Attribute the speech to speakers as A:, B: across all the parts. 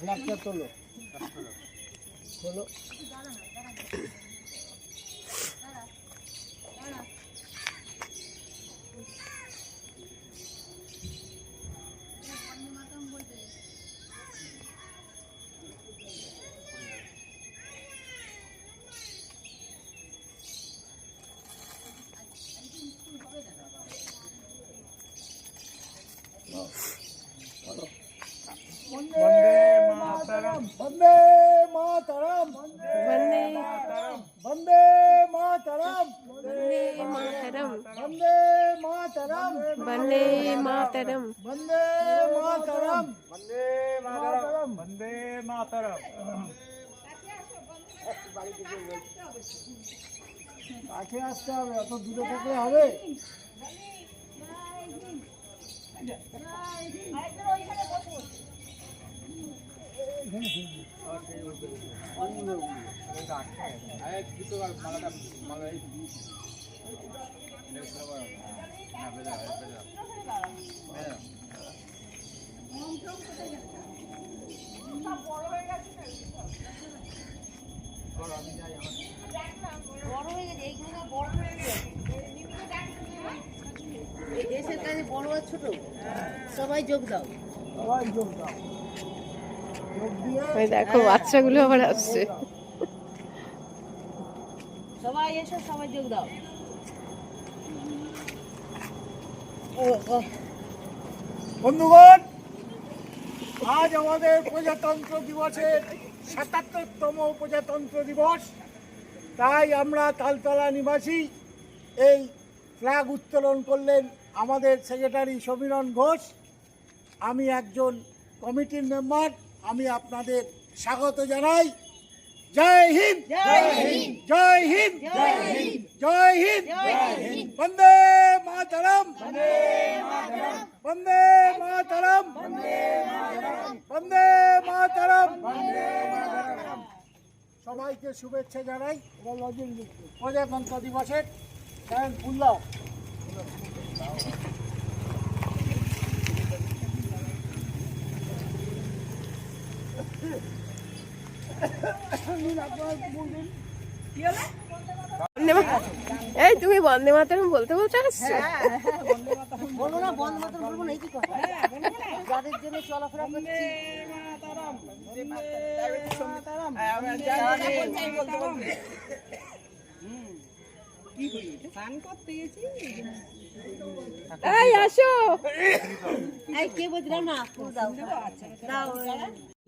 A: ফ্ল্যাগটা তোলো। তোলো মাতরম বন্দে মাতরম
B: বন্দে
A: মাতরম
B: বন্দে মাতরম
A: বন্দে মাতরম কাছে আসতে হবে অত দূরে থাকলে হবে
C: দেশের কাছে বড় আর ছোট সবাই যোগ দাও।
A: সবাই যোগ দাও। দিয়ে
B: ওই দেখো বাচ্চাগুলো আবার আসছে।
C: সবাই এসো সবাই যোগ দাও ও ও
A: বন্ধুগণ, আজ আমাদের প্রজাতন্ত্র দিবসের সাতাত্তরতম প্রজাতন্ত্র দিবস। তাই আমরা তালতলা নিবাসী, এই ফ্ল্যাগ উত্তোলন করলেন আমাদের সেক্রেটারি সমীরণ ঘোষ। আমি একজন কমিটির মেম্বার আমি আপনাদের স্বাগত জানাই। জয় হিন্দ। জয় হিন্দ। জয় হিন্দ। জয় হিন্দ। জয় হিন্দ। বন্দে মাতরম। বন্দে মাতরম। বন্দে মাতরম। সবাইকে শুভেচ্ছা জানাই। প্রজাতন্ত্র দিবসের কারণ ফুল দাও।
B: বন্দে মা- এই তুমি বন্দে মাতরম বলতে বলতে আসছো?
C: বলব না বন্ধ মতো বলব না এই কি কথা যাদের জন্য চলাফেরা করছি
B: এই আসো।
C: এই কে বলছিলাম না দাও। দাও।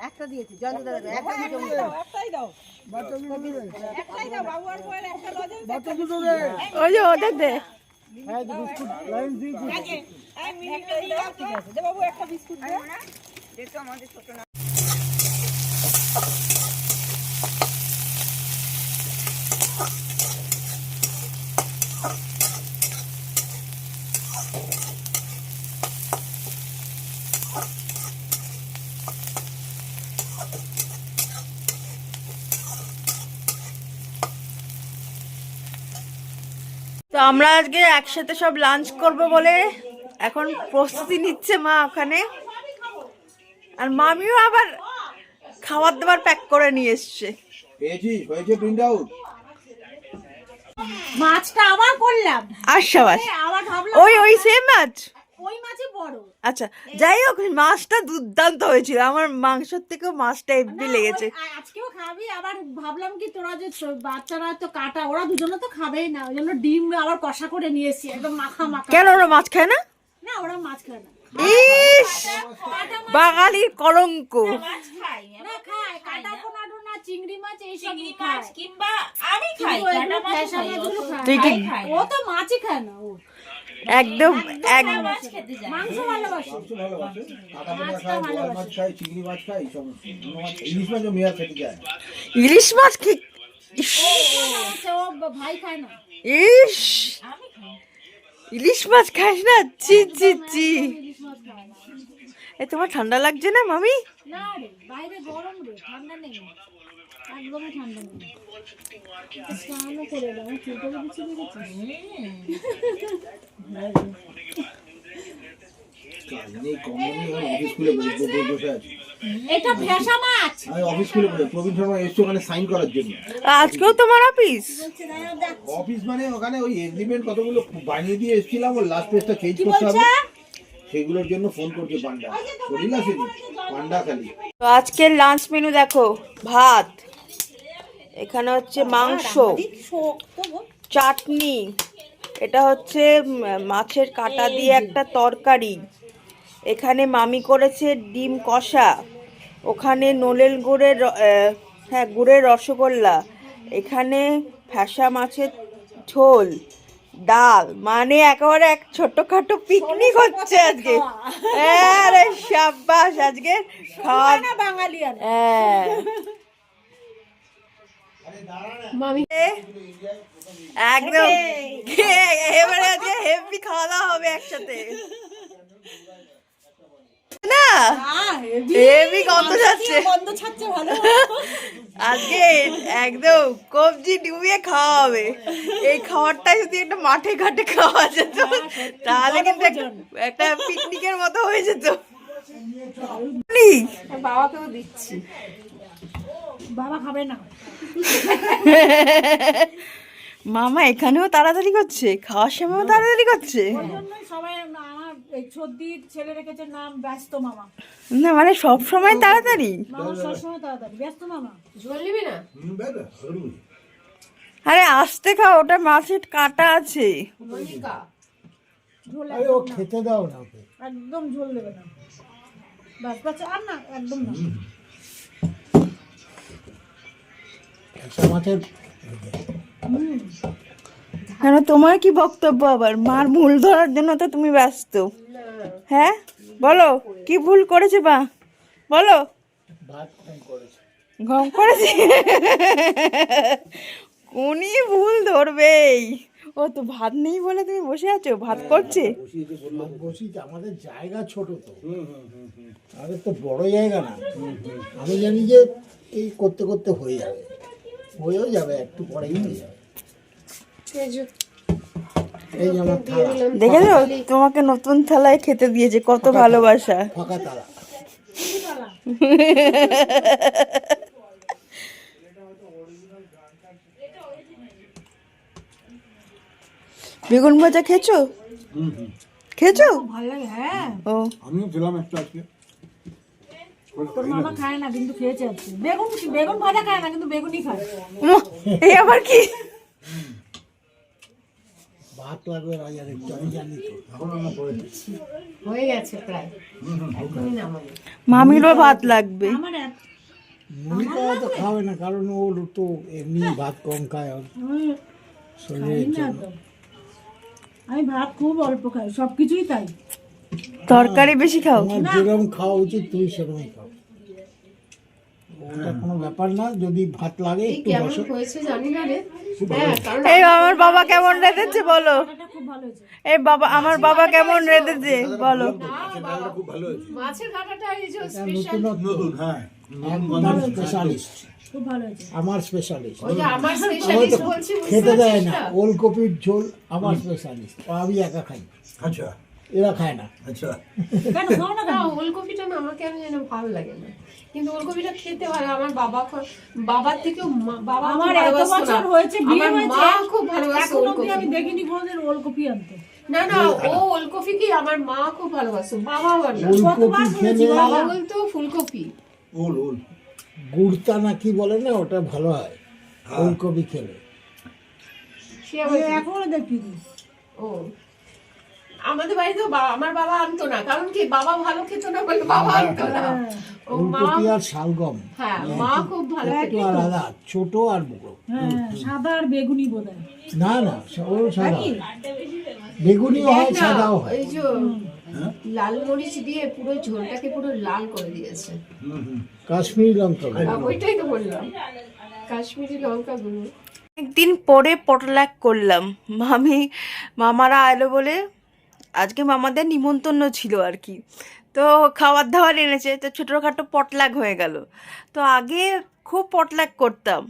C: একটা দিয়েছে জয়ন্ত দাদা একটা দিয়েছে
A: বাচ্চা দুটো দে
B: ওই যে ওদের দে।
A: হ্যাঁ বিস্কুট লাইন দিয়েছি।
D: তো আমরা আজকে একসাথে সব লাঞ্চ করব বলে এখন প্রস্তুতি নিচ্ছে মা ওখানে। আর মামিও আবার খাবার দাবার প্যাক করে নিয়ে এসছে।
E: পেয়েছিস? হয়েছে প্রিন্ট আউট
C: মাছটা আবার করলাম। ভাবলাম
D: ওই ওই সেম মাছ
C: ওই মাছই বড়।
D: আচ্ছা যাই হোক মাছটা দুর্দান্ত হয়েছিল। আমার মাংসের থেকেও মাছটা এমনি লেগেছে।
C: আজকেও খাবি আবার ভাবলাম কি তোরা যে বাচ্চারা তো কাটা ওরা দুজনে তো খাবেই না ওই জন্য ডিম আবার কষা করে নিয়ে এসছি একদম মাখা মাখা।
D: কেন ওরা মাছ খায় না?
C: না ওরা মাছ খায় না।
D: ইস! বাঙালির কলঙ্ক।
C: না খায় কাটা চিংড়ি মাছ
F: কিংবা আমি খাই
D: তুই কি
C: ও তো মাছই খায় না ও।
D: একদম এক
F: যাই
C: মাংস ভালোবাসে।
E: মাছ খায় চিংড়ি মাছ এই সমস্ত। মাছ ইলিশ খেতে যায়।
D: ইলিশ মাছ কি? ইস।
C: ভাই খায় না।
D: ইস। ইলিশ মাছ খাস না? চি চি চি।
C: ইলিশ
D: এ তোমার ঠান্ডা লাগছে না মামি?
C: না রে বাইরে গরম রে ঠান্ডা নেই। একদমই ঠান্ডা নেই। স্নানও করে চুলটা
E: আছি।
D: আজকেও তোমার অফিস?
E: অফিস মানে ওখানে ওই এগ্রিমেন্ট কতগুলো বানিয়ে দিয়ে এসেছিলাম ওর লাস্ট পেজটা চেঞ্জ করতে হবে। সেগুলোর জন্য ফোন করছে পান্ডা। শরীর আসেনি পান্ডা খালি।
D: তো আজকের লাঞ্চ মেনু দেখো ভাত। এখানে হচ্ছে মাংস। চাটনি। এটা হচ্ছে মাছের কাটা দিয়ে একটা তরকারি। এখানে মামি করেছে ডিম কষা। ওখানে নলেল গুড়ের হ্যাঁ গুড়ের রসগোল্লা। এখানে ফ্যাসা মাছের ঝোল। ডাল। মানে একেবারে এক ছোট্টখাটো পিকনিক হচ্ছে আজকে। হ্যাঁ রে সাব্বাস। আজকে খাওয়া
C: বাঙালি
D: হ্যাঁ। একদম। এবারে আজকে হেভি খাওয়া দাওয়া হবে একসাথে। না? হেভি। গন্ধ
C: ছাড়ছে। ভালো?
D: আজকে একদম কবজি ডুবিয়ে খাওয়া হবে। এই খাবারটা যদি একটা মাঠে ঘাটে খাওয়া যেত তাহলে কিন্তু একটা- পিকনিকের মতো হয়ে যেত।
B: বাবাকেও দিচ্ছি।
C: বাবা খাবে না।
D: মামা এখানেও তাড়াতাড়ি করছে? খাওয়ার সময়ও তাড়াতাড়ি করছে?
C: সবাই আমার সর্দির ছেলে রেখেছে নাম ব্যস্ত মামা।
D: না মানে সব সময় তাড়াতাড়ি?
C: মামা সবসময় তাড়াতাড়ি। ব্যস্ত মামা।
B: ঝোল না?
D: আরে আসতে খাও ওটা মাছের কাটা আছে।
B: মনিকা
C: ঝোল
A: আরে ও খেতে দাও না
C: একদম ঝোল দেবে না। ব্যাস ব্যাস আর না একদম না।
A: মাছের
D: কেন তোমার কি বক্তব্য আবার? মার ভুল ধরার জন্য তো তুমি ব্যস্ত। হ্যাঁ? বলো কি ভুল করেছে বা? বলো।
A: ভাত কম করেছে।
D: গম করেছে কোনি ভুল ধরবেই ও তো ভাত নেই বলে তুমি বসে আছো ভাত করছে?
A: আমাদের জায়গা ছোট তো। আমাদের তো বড় জায়গা না। আমি জানি যে এই করতে করতে হয়ে যাবে। হয়েও যাবে একটু পরেই। হয়ে যাবে এই যে আমার থালা।
D: দেখেছ তোমাকে নতুন থালায় খেতে দিয়েছে কত ভালোবাসা।
A: ফাঁকা তালা
D: বেগুন ভাজা খেয়েছো? খেয়েছো?
C: ভালো লাগে হ্যাঁ।
D: ও।
E: আমিও খেলাম একটা আজকে।
C: তোর মামা খায় না কিন্তু খেয়েছে আজকে। বেগুন বেগুন ভাজা খায় না কিন্তু বেগুনই খায়।
D: এই আবার কি?
A: ভাত লাগবে রাজার একটু আমি জানি তো।
B: হয়ে গেছে প্রায়।
D: মামিরও ভাত লাগবে।
C: আমার এক
A: মনিকা তো খাবে না কারণ ও তো এমনি ভাত কম খায় ওর
C: আমি
A: শরীরের জন্য
C: আমি ভাত খুব অল্প খাই সব কিছুই তাই।
D: তরকারি বেশি খাও?
A: যেরকম খাওয়া উচিত তুই সেরকমই খাও। ওটা কোনো ব্যাপার না যদি ভাত লাগে
B: এই
A: একটু বসো।
B: হয়েছে জানি না রে। হ্যাঁ
D: এই আমার বাবা কেমন রেঁধেছে বলো।
C: এটা খুব ভালো হয়েছে।
D: এই বাবা আমার বাবা কেমন রেঁধেছে বলো।
B: মাছের কাঁটাটা এই যে
A: নতুন
E: নতুন হ্যাঁ
A: স্পেশালিস্ট
C: খুব ভালো হয়েছে।
A: আমার স্পেশালিস্ট খেতে দেয় না। ওলকপির ঝোল আমার স্পেশালিস্ট আমি একা খাই।
E: আচ্ছা।
A: এরা খায় না।
E: আচ্ছা।
C: কেন? খাও না
B: না
C: কেন
B: ওলকপিটা না আমার কেন যেন ভালো লাগে না। কিন্তু ওলকপিটা খেতে ভালো আমার বাবা বাবার থেকেও বাবা
C: আমার এত বছর হয়েছে বিয়ে হয়েছে
B: মা খুব
C: অব্দি
B: ওলকপি
C: আমি দেখিনি কোনোদিন ওলকপি আনতে।
B: না না ও ওলকপি কি? আমার মা খুব ভালোবাসতো বাবা। বাবা বলতো ফুলকপি।
E: ওল ওল
A: গুড়তা না কি বলে না ওটা ভালো হয় ওলকপি খেলে।
B: সে?
C: এখনও দেখিনি।
B: ও। আমাদের বাড়িতেও বা- আমার বাবা আনতো না কারণ কি বাবা ভালো খেত না বলে বাবা আনতো না। ও মা
A: আর শালগম।
B: হ্যাঁ মা খুব ভালো
A: আলাদা ছোট আর বড়।
C: হ্যাঁ সাদা আর বেগুনি
A: না না ও সাদা। বেগুনিও হয় সাদাও হয়।
B: ওই যে লাল মরিচ দিয়ে পুরো ঝোলটাকে পুরো লাল করে দিয়েছে।
A: কাশ্মীরি লঙ্কা
B: ওইটাই তো বললাম। কাশ্মীরি
D: একদিন পরে পটলাক করলাম। মামি মামারা এলো বলে আজকে মামাদের নিমন্ত্রণ ছিল আর কি। তো খাবার দাবার এনেছে, তো ছোটোখাটো পটলাক হয়ে গেল। তো আগে খুব পটলাক করতাম।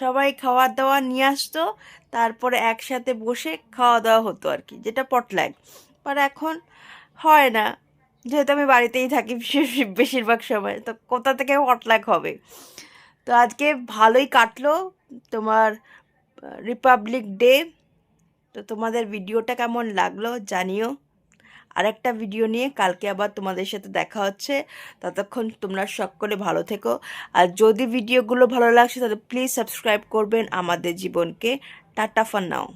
D: সবাই খাবার দাবার নিয়ে আসতো, তারপরে একসাথে বসে খাওয়া দাওয়া হতো আর কি, যেটা পটলাক আর এখন হয় না, যেহেতু আমি বাড়িতেই থাকি বেশিরভাগ সময়, তো কোথা থেকে পটলাক হবে? তো আজকে ভালোই কাটলো তোমার রিপাবলিক ডে তো তোমাদের ভিডিওটা কেমন লাগল জানিও। আরেকটা ভিডিও নিয়ে কালকে আবার তোমাদের সাথে দেখা হচ্ছে। ততক্ষণ তোমরা সকলে ভালো থেকো। আর যদি ভিডিওগুলো ভালো লাগছে তাহলে প্লিজ সাবস্ক্রাইব করবেন আমাদের জীবনকে। Tata for now.